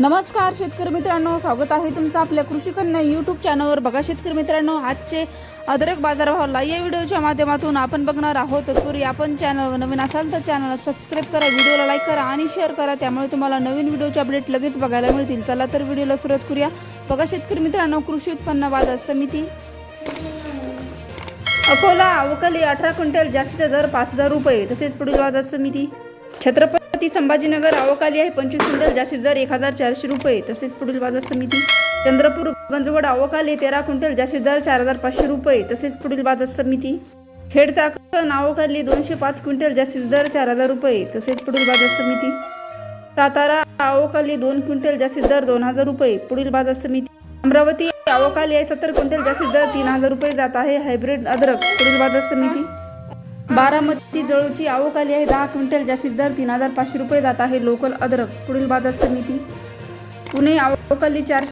नमस्कार शेतकरी मित्रांनो. स्वागत आहे तुमचं आपल्या कृषी कन्या यूट्यूब चॅनलवर बघा शेतकरी मित्रांनो आजचे अदरक बाजारभावाला या व्हिडिओच्या माध्यमातून आपण बघणार आहोत. तत्पूर्वी आपण चॅनलवर नवीन असाल तर चॅनलला सबस्क्राईब करा व्हिडिओला लाईक करा आणि शेअर करा. त्यामुळे तुम्हाला नवीन व्हिडिओचे अपडेट लगेच बघायला मिळतील. चला तर व्हिडिओला सुरुवात करूया. बघा शेतकरी मित्रांनो कृषी उत्पन्न बाजार समिती. अकोला अवकाली अठरा क्विंटल जास्तीचा दर पाच हजार रुपये. तसेच पुढील बाजार समिती. छत्रपती संभाजीनगर अवकाली आहे. पंचवीस क्विंटल जास्तीत दर एक हजार चारशे रुपये. तसेच पुढील बाजार समिती चंद्रपूर गंजवड आवकाली तेरा क्विंटल जास्तीत दर चार हजार पाचशे रुपये. तसेच पुढील बाजार समिती खेड चाकण आवकाली दोनशे पाच क्विंटल जास्तीत दर चार हजार रुपये. तसेच पुढील बाजार समिती सातारा आवकाली दोन क्विंटल जास्तीत दर दोन हजार रुपये. पुढील बाजार समिती अमरावती आवकाली आहे. सत्तर क्विंटल जास्तीत दर तीन हजार रुपये जात आहे. हायब्रिड अद्रक. पुढील बाजार समिती बारामती जळूची अवकाली आहे. दहा क्विंटल जास्तीत दर तीन हजार पाचशे रुपये जात आहे. लोकल अद्रक पुढील बाजार समिती. पुणे आवकली चारशे